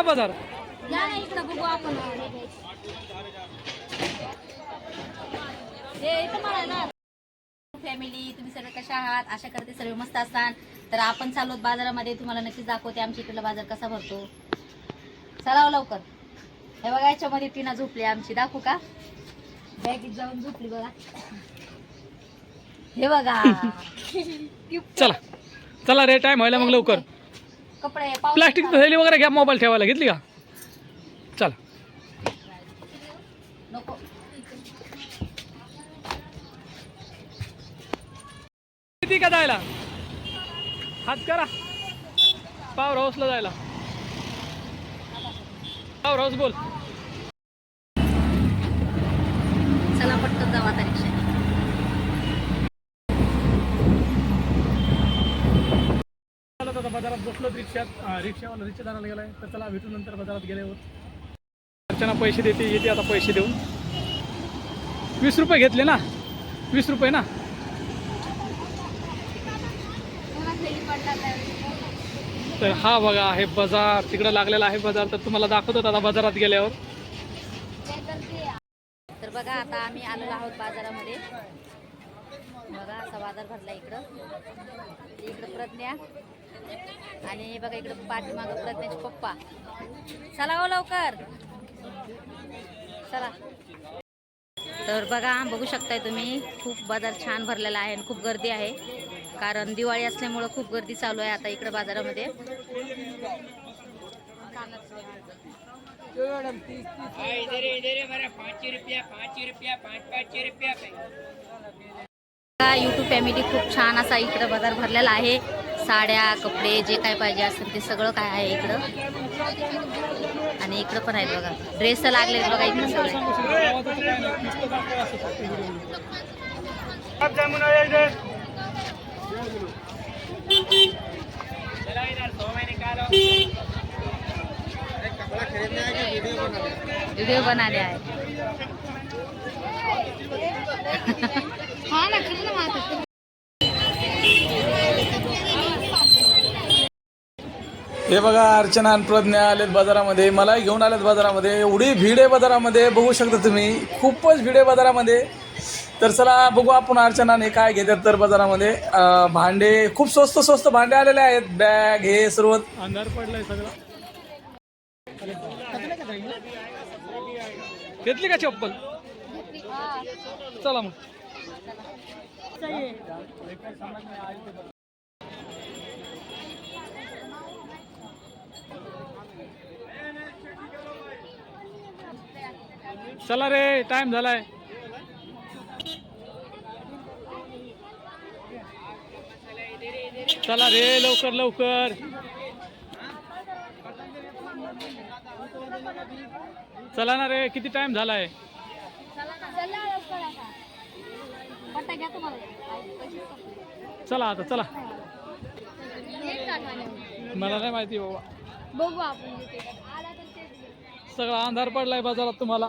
का बाजार? हे फॅमिली तुम्ही सगळे कशा आहात? आशा करते सर्व मस्त असतात. तर आपण चाललो आहोत बाजारामध्ये. तुम्हाला नक्कीच दाखवते आमच्या इकडला बाजार कसा भरतो. चला हो लवकर. हे बघा याच्यामध्ये टीना झोपली आमची. दाखवू का? बॅगीत जाऊन झोपली बघा. हे बघा. चला. चला रे टाइम व्हायला मग लवकर. कपडे प्लास्टिक थैली वगैरे घ्या मोबाईल ठेवायला घेतली का? चला. किती का जायला? हात करा. पावर हाऊसला जायला. पावर हाऊस बोल चला पटकन जाऊ आता रिक्षा चला आता बाजारात बसलो रिक्षात. रिक्षावाला रिक्षा जाण्याला गेलाय. तर चला भेटू नंतर बाजारात गेल्यावर अर्चना पैसे देते येते आता पैसे देऊन. वीस रुपये घेतले ना? वीस रुपये ना? तर हा बघा आहे बाजार. तिकडं लागलेला आहे बाजार. तर तुम्हाला दाखवतो आता बाजारात गेल्यावर. तर बघा आता आम्ही आलेलो आहोत बाजारामध्ये. बघा असा बाजार भरला इकडं इकडं प्रज्ञा आणि बघा इकडं पाठीमागं प्रज्ञाचे पप्पा चला हो लवकर चला तर बघा बघू शकताय तुम्ही खूप बाजार छान भरलेला आहे आणि खूप गर्दी आहे कारण दिवाळी असल्यामुळं खूप गर्दी चालू आहे आता इकडं बाजारामध्ये यूट्यूब फॅमिली खूप छान असा इकडं बाजार भरलेला आहे. साड्या कपडे जे काय पाहिजे असेल ते सगळं काय आहे इकडं. आणि इकडं पण आहेत बघा. ड्रेस लागले बघा इकडं सगळे. व्हिडिओ बनाने आहे हा ना हे बघा अर्चना आणि प्रज्ञा आलेत बाजारामध्ये. मला घेऊन आलेत बाजारामध्ये. एवढी भीड आहे बाजारामध्ये. बघू शकता तुम्ही. खूपच भीड आहे बाजारामध्ये. तर चला बघू आपण अर्चनाने काय घेतात तर बाजारामध्ये. अं, भांडे खूप स्वस्त स्वस्त भांडे आलेले आहेत. बॅग हे सर्व. अंधार पडलाय सगळं. घेतली का चप्पल? चला मग. चला रे टाइम झालाय. चला रे लवकर लवकर. चला ना रे किती टाइम झालाय? चला आता चला. मला नाही माहिती बाबा. बघू आपण सगळा अंधार पडलाय बाजारात तुम्हाला.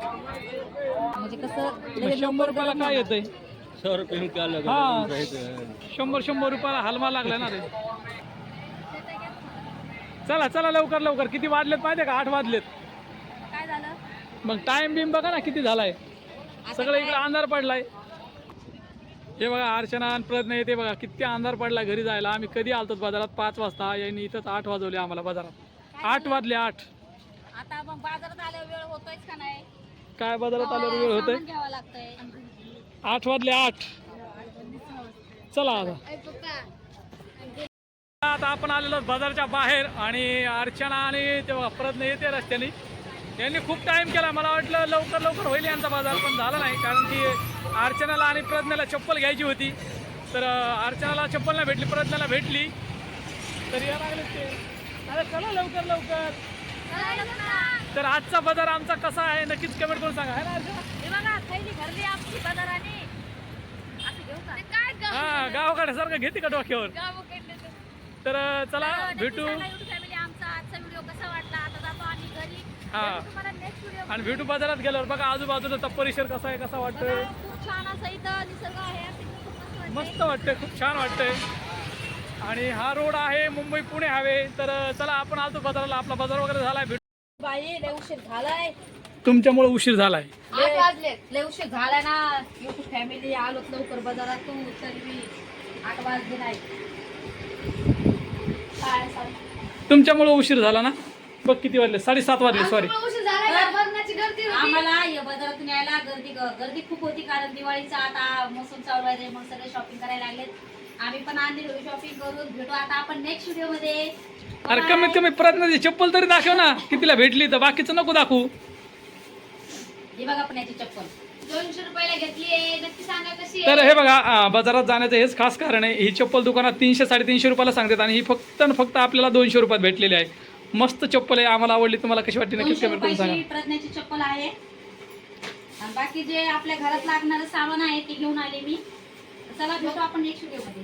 म्हणजे कसं शंभर रुपयाला काय येतंय? सौ रुपये में क्या लगा हा शंभर शंभर रुपयाला हलमा लागला ना रे। चला चला लवकर लवकर. किती वाजलेत माहितीये का? आठ वाजलेत. काय झालं? मग टाइम बिम बघा ना किती झालाय. सगळं इकडे अंधार पडलाय. हे बघा अर्चना आणि प्रज्ञा येते बघा. किती अंधार पडला घरी जायला. आम्ही कधी आलतो बाजारात? पाच वाजता. यांनी इथंच आठ वाजवले आम्हाला बाजारात. आठ वाजले आठ. आता मग बाजारात आल्यावर वेळ होतोयच का नाही? काय बाजारात आल्यावर वेळ होतोय? सामान घ्यावं लागतंय. आठ वाजले आठ. चला आता. आता आपण आलेलो बाजारच्या बाहेर आणि अर्चना आणि तेव्हा प्रयत्न येते रस्त्याने. यांनी खूप टाइम केला. मला वाटलं लवकर लवकर होईल यांचा बाजार पण झाला नाही. कारण की अर्चनाला आणि प्रज्ञाला चप्पल घ्यायची होती. तर अर्चनाला चप्पल नाही भेटली प्रज्ञाला भेटली. तर या लागले ते. अरे चला लवकर लवकर. तर आजचा बाजार आमचा कसा आहे नक्कीच कमेंट करून सांगा. है ना अर्चना हे बघा थैली भरली आमची बाजाराने असं घेऊ का काय हा गावाकडे सारखं घेते का डोक्यावर? तर. चला भेटू. फॅमिली आमचा आजचा व्हिडिओ कसा वाटला? आता जातो आम्ही घरी. हा. भेटू तुम्हाला नेक्स्ट व्हिडिओ आणि भेटू बाजारात गेल्यावर बघा आजूबाजूचा परिसर कसा आहे कसा वाटतोय? खूप छान असं इथं निसर्ग आहे खूप मस्त वाटतंय. खूप छान वाटतंय. आणि हा रोड आहे मुंबई पुणे हवे तर चला आपण आलतो बाजाराला. आपला बाजार वगैरे झालाय भेटू. उशीर झालाय. तुमच्यामुळे उशीर झालाय. उशीर झालाय ना. युट्यूब फॅमिली आलोत लवकर बाजारात तू आठ वाजले नाही काय सांग तुमच्यामुळे उशीर झाला ना? बघ किती वाजले. साडेसात वाजले सॉरी उशीर झालाय का? बघण्याची गर्दी होती. आम्हाला या बाजारातून यायला गर्दी गर्दी खूप होती कारण दिवाळीचा आता मोसम चालू आहे मग सगळे शॉपिंग करायला लागलेत. आम्ही पण आणली शॉपिंग करून. भेटू आता आपण नेक्स्ट व्हिडिओमध्ये. अरे कमीत कमी प्रज्ञाची चप्पल तरी दाखव ना. कितीला भेटली तर बाकीचं नको दाखवू. हे बघा पण याची चप्पल. दोनशे रुपयाला घेतली नक्की सांगा कशी तर हे बघा अं, बाजारात जाण्याचं हेच खास कारण आहे. ही चप्पल दुकानात तीनशे साडेतीनशे रुपयाला सांगतात आणि ही फक्त आणि फक्त आपल्याला दोनशे रुपयात भेटलेली आहे. मस्त चप्पल आहे. आम्हाला आवडली. तुम्हाला कशी वाटते नक्कीच दोनशे कमेंट करून सांगा. रुपयाची प्रज्ञाची चप्पल आहे. आणि बाकी जे आपल्या घरात लागणारं सामान आहे ते घेऊन आले मी. चला भेटू आपण नेक्स्ट व्हिडिओमध्ये